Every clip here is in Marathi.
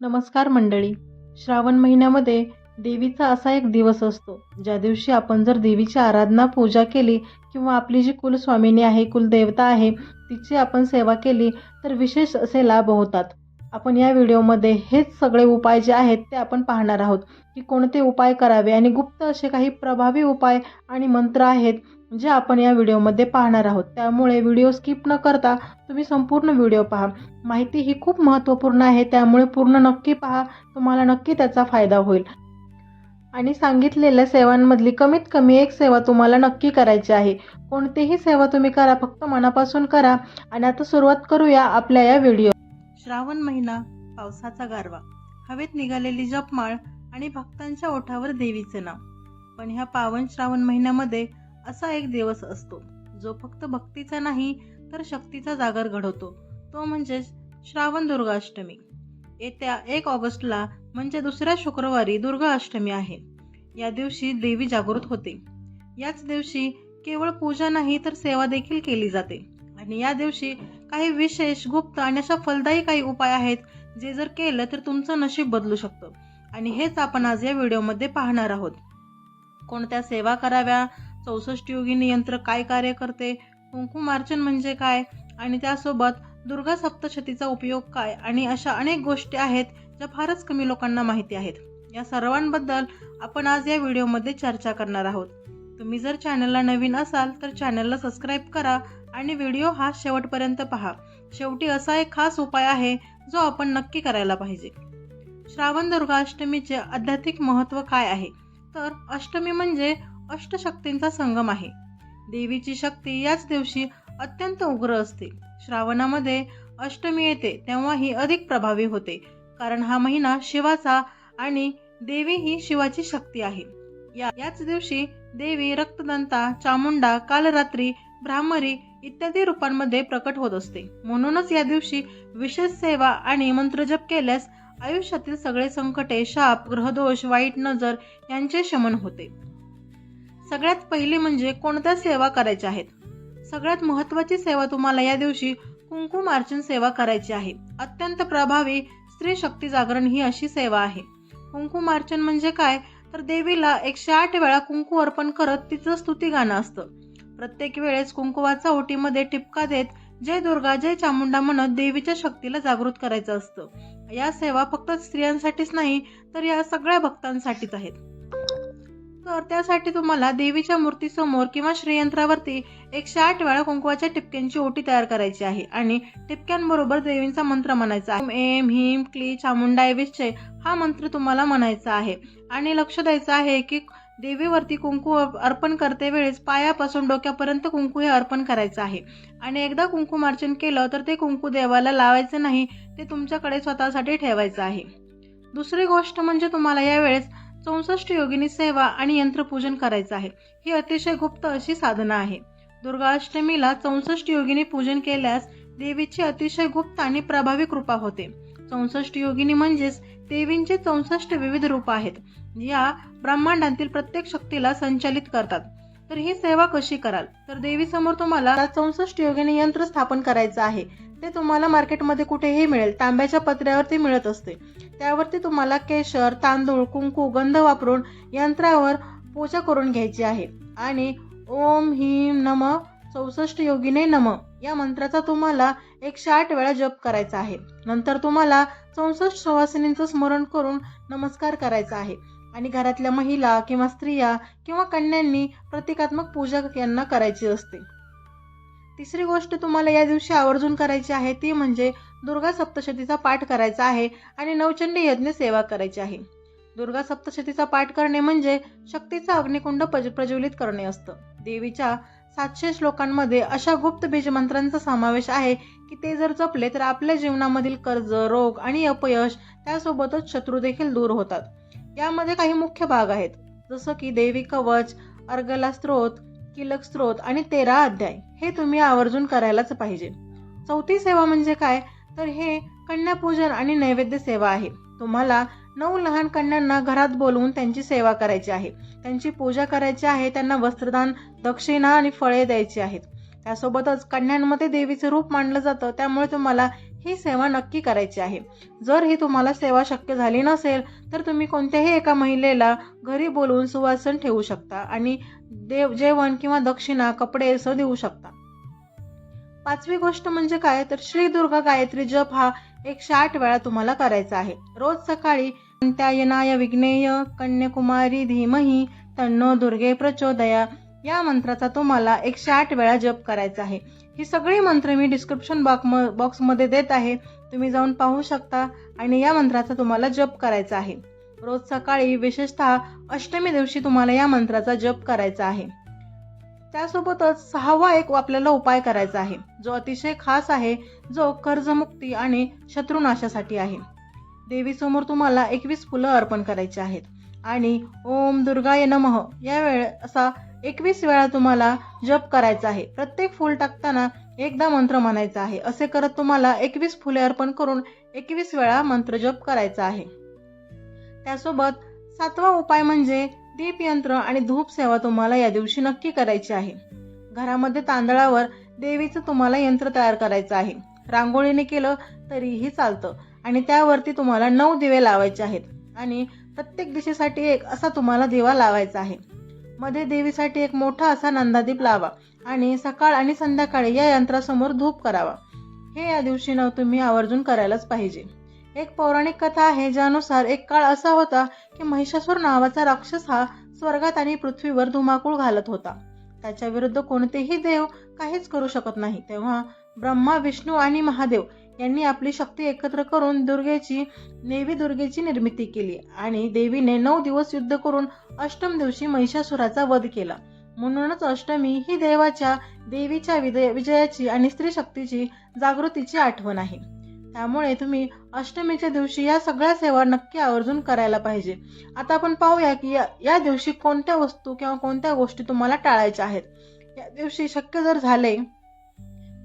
नमस्कार मंडळी. श्रावण महिन्यामध्ये देवीचा असा एक दिवस असतो. ज्या दिवशी आपण जर देवीची आराधना पूजा केली किंवा आपली जी कुलस्वामिनी आहे कुलदेवता आहे तिची आपण सेवा केली तर विशेष असे लाभ होतात. आपण या व्हिडिओमध्ये हेच सगळे उपाय जे आहेत ते आपण पाहणार आहोत. की कोणते उपाय करावे आणि गुप्त असे काही प्रभावी उपाय आणि मंत्र आहेत जे आपण या व्हिडिओमध्ये पाहणार आहोत त्यामुळे व्हिडिओ स्किप न करता तुम्ही संपूर्ण व्हिडिओ पहा. माहिती ही खूप महत्त्वपूर्ण आहे त्यामुळे पूर्ण नक्की पहा तुम्हाला नक्की त्याचा फायदा होईल. आणि सांगितलेल्या सेवांमधली कमीत कमी एक सेवा तुम्हाला नक्की करायची आहे. कोणतीही सेवा तुम्ही करा फक्त मनापासून करा आणि आता सुरुवात करूया आपल्या या व्हिडिओ. श्रावण महिना पावसाचा गारवा. हवेत निघालेली जपमाळ आणि भक्तांच्या ओठावर देवीचे नाव. पण ह्या पावन श्रावण महिन्यामध्ये असा एक दिवस असतो. जो फक्त भक्तीचा नाही तर शक्तीचा जागर घडवतो. तो म्हणजेच श्रावण दुर्गाष्टमी. येत्या एक ऑगस्टला म्हणजे दुसऱ्या शुक्रवारी दुर्गा अष्टमी आहे. या दिवशी देवी जागृत होते. याच दिवशी केवळ पूजा नाही तर सेवा देखील केली जाते. आणि या दिवशी काही विशेष गुप्त आणि अशा फलदायी काही उपाय आहेत जे जर केलं तर तुमचं नशीब बदलू शकतं. आणि हेच आपण आज या व्हिडिओमध्ये पाहणार आहोत. कोणत्या सेवा कराव्या चौसष्ट योगिनी यंत्र काय कार्य करते? कुंकुमार्चन म्हणजे काय? आणि त्यासोबत दुर्गा सप्तशतीचा उपयोग काय? आणि अशा अनेक गोष्टी आहेत ज्या फारच कमी लोकांना माहिती आहेत. या सर्वांबद्दल आपण आज या व्हिडिओमध्ये चर्चा करणार आहोत. तुम्ही जर चॅनलला नवीन असाल तर चॅनलला सबस्क्राईब करा आणि व्हिडिओ हा शेवटपर्यंत पहा. शेवटी असा एक खास उपाय आहे जो आपण नक्की करायला पाहिजे. श्रावण दुर्गाष्टमीचे आध्यात्मिक महत्त्व काय आहे? तर अष्टमी म्हणजे अष्टशक्तींचा संगम आहे. देवीची शक्ती याच दिवशी अत्यंत उग्र असते. श्रावणामध्ये अष्टमी येते तेव्हा ही अधिक प्रभावी होते. कारण हा महिना शिवाचा आणि देवी ही शिवाची शक्ती आहे. या याच दिवशी देवी रक्तदंता चामुंडा कालरात्री ब्राह्मरी इत्यादी रूपांमध्ये प्रकट होत असते. म्हणूनच या दिवशी विशेष सेवा आणि मंत्रजप केल्यास आयुष्यातील सगळे संकटे शाप ग्रहदोष वाईट नजर यांचे शमन होते. सगळ्यात पहिली म्हणजे कोणत्या सेवा करायच्या आहेत? सगळ्यात महत्वाची सेवा तुम्हाला या दिवशी कुंकुमार्चन सेवा करायची आहे. अत्यंत प्रभावी स्त्री शक्ती जागरण ही अशी सेवा आहे. कुंकुमार्चन म्हणजे काय? तर देवीला एकशे आठ वेळा कुंकू अर्पण करत तिचं स्तुती गाणं असतं. प्रत्येक वेळेस कुंकुवाचा ओटीमध्ये टिपका देत जय दुर्गा जय चामुंडा म्हणत देवीच्या शक्तीला जागृत करायचं असतं. या सेवा फक्त स्त्रियांसाठीच नाही तर या सगळ्या भक्तांसाठीच आहेत. तर त्यासाठी तुम्हाला देवीच्या मूर्तीसमोर किंवा श्रीयंत्रावरती एकशे आठ वेळा कुंकवाच्या टिपक्यांची ओटी तयार करायची आहे. आणि टिपक्यांबरोबर देवींचा मंत्र म्हणायचा आहे. एम हिम क्ली चामुंडा विश्चय हा मंत्र तुम्हाला म्हणायचा आहे. आणि लक्ष द्यायचं आहे की देवीवरती कुंकू अर्पण करते वेळेस पायापासून डोक्यापर्यंत कुंकू हे अर्पण करायचं आहे. आणि एकदा कुंकुमार्चन केलं तर ते कुंकू देवाला लावायचं नाही ते तुमच्याकडे स्वतःसाठी ठेवायचं आहे. दुसरी गोष्ट म्हणजे तुम्हाला यावेळेस चौसष्ट योगिनी सेवा आणि यंत्रपूजन करायचं आहे. ही अतिशय गुप्त अशी साधना आहे. दुर्गाष्टमीला चौसष्ट योगिनी पूजन केल्यास देवीची अतिशय गुप्त आणि प्रभावी कृपा होते. चौसष्ट योगिनी म्हणजेच देवींचे चौसष्ट विविध रूप आहेत. या ब्रह्मांडातील प्रत्येक शक्तीला संचालित करतात. तर ही सेवा कशी कराल? तर देवी समोर तुम्हाला चौसष्ट योगिनी यंत्र स्थापन करायचं आहे. ते तुम्हाला मार्केटमध्ये कुठेही मिळेल. तांब्याच्या पत्र्यावरती मिळत असते. त्यावरती तुम्हाला केशर तांदूळ कुंकू गंध वापरून यंत्रावर पूजा करून घ्यायची आहे. आणि ओम हिम नम चौसष्ट योगिने नम या मंत्राचा तुम्हाला एकशे आठ वेळा जप करायचा आहे. नंतर तुम्हाला चौसष्ट सुवासिनींचं स्मरण करून नमस्कार करायचा आहे. आणि घरातल्या महिला किंवा स्त्रिया किंवा कन्यांनी प्रतिकात्मक पूजा यांना करायची असते. तिसरी गोष्ट तुम्हाला या दिवशी आवर्जून करायची आहे ती म्हणजे दुर्गा सप्तशतीचा पाठ करायचा आहे आणि नवचंडी यज्ञ सेवा करायची आहे. दुर्गा सप्तशतीचा पाठ करणे म्हणजे शक्तीचा अग्निकुंड प्रज्वलित करणे असतं. देवीच्या सातशे श्लोकांमध्ये अशा गुप्त बीज मंत्रांचा समावेश आहे की ते जर जपले तर आपल्या जीवनामधील कर्ज रोग आणि अपयश त्यासोबतच शत्रू देखील दूर होतात. यामध्ये काही मुख्य भाग आहेत. जसं की देवी कवच अर्गला स्त्रोत किलक स्त्रोत आणि तेरा अध्याय हे तुम्ही आवर्जून करायलाच पाहिजे. चौथी सेवा म्हणजे काय? तर हे कन्यापूजन आणि नैवेद्य सेवा आहे. तुम्हाला नऊ लहान कन्यांना घरात बोलवून त्यांची सेवा करायची आहे. त्यांची पूजा करायची आहे त्यांना वस्त्रदान दक्षिणा आणि फळे द्यायची आहेत. त्यासोबतच कन्यांमध्ये देवीचं रूप मानलं जातं त्यामुळे तुम्हाला ही सेवा नक्की करायची आहे. जर ही तुम्हाला सेवा शक्य झाली नसेल तर तुम्ही कोणत्याही एका महिलेला घरी बोलवून सुवासन ठेवू शकता आणि देव जेवण किंवा दक्षिणा कपडे असं देऊ शकता. पाचवी गोष्ट म्हणजे काय? तर श्री दुर्गा गायत्री जप हा एकशे आठ वेळा तुम्हाला करायचा आहे. रोज सकाळी त्यायनाय विघ्नेय कन्याकुमारी धीमही तन्नो दुर्गे प्रचोदया या मंत्राचा तुम्हाला एकशे आठ वेळा जप करायचा आहे. ही सगळी मंत्र मी डिस्क्रिप्शन बॉक्समध्ये देत आहे. तुम्ही जाऊन पाहू शकता आणि या मंत्राचा तुम्हाला जप करायचा आहे. रोज सकाळी विशेषतः अष्टमी दिवशी तुम्हाला या मंत्राचा जप करायचा आहे. त्यासोबतच सहावा एक आपल्याला उपाय करायचा आहे. जो अतिशय खास आहे जो कर्जमुक्ती आणि शत्रुनाशासाठी आहे. देवीसमोर तुम्हाला एकवीस फुलं अर्पण करायची आहेत. आणि ओम दुर्गाय नमः. या वेळ असा एकवीस वेळा तुम्हाला जप करायचा आहे. प्रत्येक फूल टाकताना एकदा मंत्र म्हणायचा आहे. असे करत तुम्हाला एकवीस फुले अर्पण करून एकवीस वेळा मंत्र जप करायचा आहे. त्यासोबत सातवा उपाय म्हणजे दीपयंत्र आणि धूप सेवा तुम्हाला या दिवशी नक्की करायची आहे. घरामध्ये तांदळावर देवीचं तुम्हाला यंत्र तयार करायचं आहे. रांगोळीने केलं तरीही चालतं आणि त्यावरती तुम्हाला नऊ दिवे लावायचे आहेत. आणि प्रत्येक दिशेसाठी एक असा तुम्हाला दिवा लावायचा आहे. मध्ये देवीसाठी एक मोठा असा नंदादीप लावा आणि सकाळ आणि संध्याकाळी या यंत्रासमोर धूप करावा. हे या दिवशी नव तुम्ही आवर्जून करायलाच पाहिजे. एक पौराणिक कथा आहे ज्यानुसार एक काळ असा होता की महिषासूर नावाचा राक्षस हा स्वर्गात आणि पृथ्वीवर धुमाकूळ घालत होता. त्याच्या विरुद्ध कोणतेही देव काहीच करू शकत नाही. तेव्हा ब्रह्मा विष्णू आणि महादेव यांनी आपली शक्ती एकत्र करून दुर्गेची देवी दुर्गेची निर्मिती केली. आणि देवीने नऊ दिवस युद्ध करून अष्टम दिवशी महिषासुराचा वध केला. म्हणूनच अष्टमी ही देवाच्या देवीच्या विजयाची आणि स्त्री शक्तीची जागृतीची आठवण आहे. त्यामुळे तुम्ही अष्टमीच्या दिवशी या सगळ्या सेवा नक्की आवर्जून करायला पाहिजे. आता आपण पाहूया की या, या दिवशी कोणत्या वस्तू किंवा कोणत्या गोष्टी तुम्हाला टाळायच्या आहेत. या दिवशी शक्य जर झाले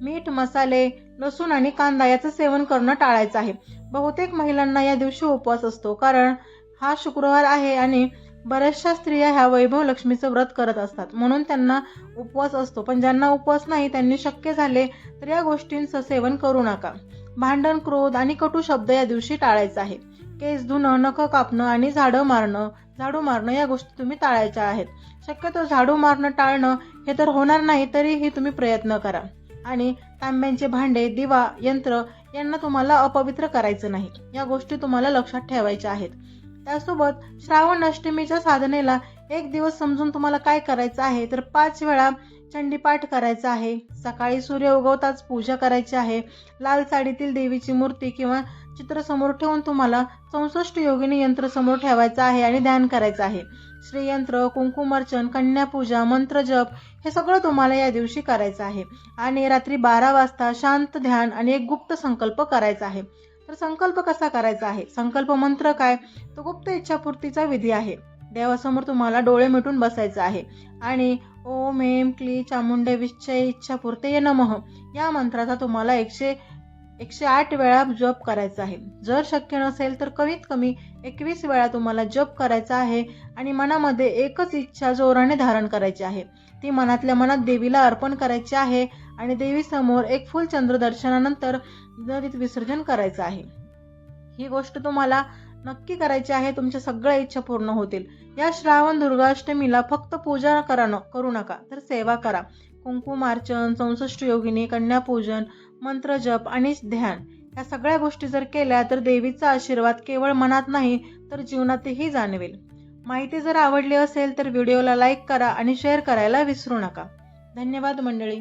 मीठ मसाले लसूण आणि कांदा याचं सेवन करणं टाळायचं आहे. बहुतेक महिलांना या दिवशी उपवास असतो कारण हा शुक्रवार आहे आणि बऱ्याचशा स्त्रिया ह्या वैभव लक्ष्मीचं व्रत करत असतात. म्हणून त्यांना उपवास असतो. पण ज्यांना उपवास नाही त्यांनी शक्य झाले तर या गोष्टींचं सेवन करू नका. भांडण क्रोध आणि कटू शब्द या दिवशी टाळायचा आहे. केस धुणं नख कापणं आणि झाडं मारणं झाडू मारणं या गोष्टी तुम्ही टाळायच्या आहेत. शक्यतो झाडू मारणं टाळणं हे तर होणार नाही तरीही तुम्ही प्रयत्न करा. आणि तांब्यांचे भांडे दिवा यंत्र यांना तुम्हाला अपवित्र करायचं नाही. या गोष्टी तुम्हाला लक्षात ठेवायच्या आहेत. त्यासोबत श्रावण अष्टमीच्या साधनेला एक दिवस समजून तुम्हाला काय करायचं आहे तर पाच वेळा चंडीपाठ करायचा आहे. सकाळी सूर्य उगवताच पूजा करायची आहे. लाल साडीतील देवीची मूर्ती किंवा चित्र समोर ठेवून तुम्हाला चौसष्ट योगिनी यंत्र समोर ठेवायचं आहे आणि ध्यान करायचं आहे. श्रीयंत्र कुंकुमार्चन कन्यापूजा मंत्रजप हे सगळं तुम्हाला या दिवशी करायचं आहे. आणि रात्री बारा वाजता शांत ध्यान आणि एक गुप्त संकल्प करायचा आहे. तर संकल्प कसा करायचा आहे? संकल्प मंत्र काय? तो गुप्त इच्छापूर्तीचा विधी आहे. देवासमोर तुम्हाला डोळे मिटून बसायचं आहे. आणि ओम एम क्ली चामुंडे विश्चय ये नमः या मंत्राचा तुम्हाला एकशे एकशे आठ वेळा जप करायचा आहे. जर शक्य नसेल तर कमीत कमी एकवीस वेळा तुम्हाला जप करायचा आहे आणि मनामध्ये एकच इच्छा जोराने धारण करायची आहे. ती मनातल्या मनात देवीला अर्पण करायची आहे आणि देवीसमोर एक फुलचंद्र दर्शनानंतर नदीत विसर्जन करायचं आहे. ही गोष्ट तुम्हाला नक्की करायची आहे तुमच्या सगळ्या इच्छा पूर्ण होतील. या श्रावण दुर्गाष्टमीला फक्त पूजा करा न करू नका तर सेवा करा. कुंकुमार्चन चौसष्ट योगिनी कन्यापूजन मंत्रजप आणि ध्यान. या सगळ्या गोष्टी जर केल्या तर देवीचा आशीर्वाद केवळ मनात नाही तर जीवनातही जाणवेल. माहिती जर आवडली असेल तर व्हिडिओला लाईक करा आणि शेअर करायला विसरू नका. धन्यवाद मंडळी.